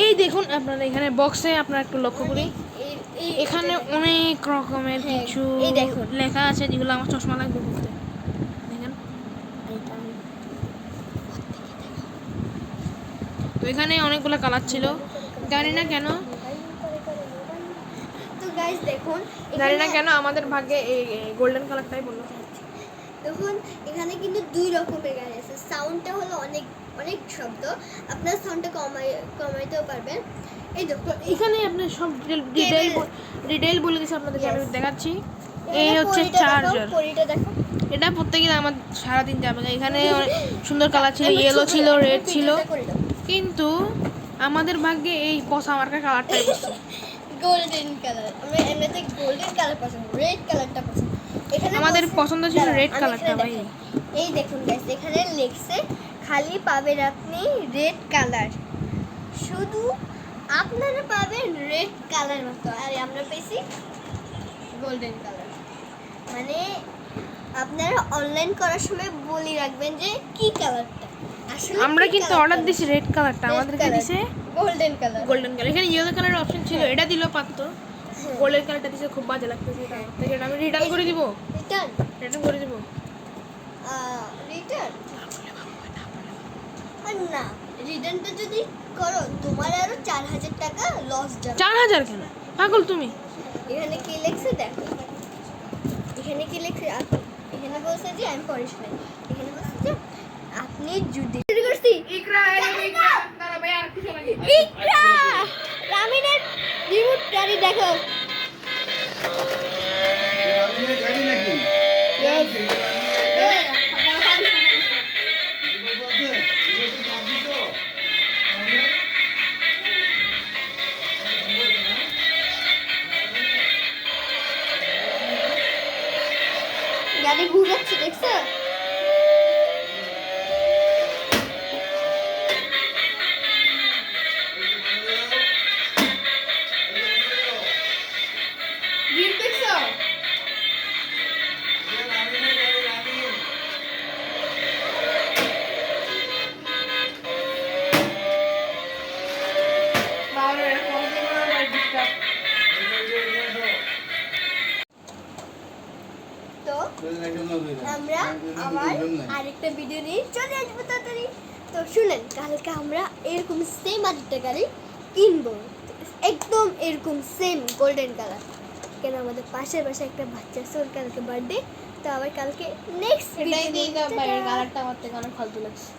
এই দেখুন আপনারা এখানে বক্সে আপনারা একটু লক্ষ্য করি। এখানে অনেক রকমের হ্যাঁ, কিছু দেখুন। লেখা আছে যেগুলো আমার চশমা লাগবে বলতে দেখেন। তো এখানে অনেকগুলো কালার ছিল। জানি না কেন। দেখুন জানি না কেন আমাদের ভাগ্যে এই গোল্ডেন কালারটাই বলল দেখুন এখানে কিন্তু দুই রকমের গাড়ি আছে। সাউন্ডটা হলো অনেক অনেক শব্দ। আপনার সাউন্ডটা কমাই কমাইতেও পারবেন। এই দেখুন। এখানে আপনি সব ডিটেল ডিটেল বলে দিয়েছি আপনাদেরকে আমি দেখাচ্ছি। এই হচ্ছে চার্জার এটা প্রত্যেকদিন আমার সারাদিন যাবে না। এখানে সুন্দর কালার ছিল ইয়েলো ছিল রেড ছিল। কিন্তু আমাদের ভাগ্যে এই পচা মার্কা কালারটাই বসছে গোল্ডেন কালার আমরা এমনিতে গোল্ডেন কালার পছন্দ রেড কালারটা পছন্দ আমাদের পছন্দ ছিল রেড কালারটা ভাই। এই দেখুন গাইস এখানে লেখছে খালি পাবেন আপনি রেড কালার শুধু আপনারা পাবেন রেড কালার মতো। আর আমরা পেয়েছি গোল্ডেন কালার মানে আপনারা অনলাইন করার সময় বলি রাখবেন যে কি কালারটা আসলে আমরা কিন্তু অর্ডার দিছি রেড কালারটা আমাদেরকে দিছে গোল্ডেন কালার গোল্ডেন কালার এখানে ইয়েলো কালারের অপশন ছিল এটা দিল পারতো গোল্ডেন কালারটা দিছে খুব বাজে লাগতেছে এটা। এটা আমি রিটার্ন করে দিব। রিটার্ন রিটার্ন করে দিব। রিটার্ন না। রিটার্নটা যদি করো তোমার আরও চার হাজার টাকা লস যাবে। চার হাজার কেন? পাগল তুমি। এখানে কি লেখছে দেখো। এখানে কি লেখছে? এখানে বলছে যে আমি পড়িস নাই এখানে বলছে যে আপনি যদি করছি? ইকরা ইকরা! রামিনের রিমোট গাড়ি দেখো। গাড়ি ঘুরাচ্ছে দেখছো আমরা আমার আরেকটা ভিডিও নিয়ে চলে আসব তাড়াতাড়ি। তো শুনেন কালকে আমরা এরকম সেম আরেকটা গাড়ি কিনবো। একদম এরকম সেম গোল্ডেন কালার কেন আমাদের পাশের পাশে একটা বাচ্চা আছে ওর কালকে বার্থডে তো আবার কালকে নেক্সট দিয়ে কালারটা আমার থেকে অনেক ফালতু লাগছে।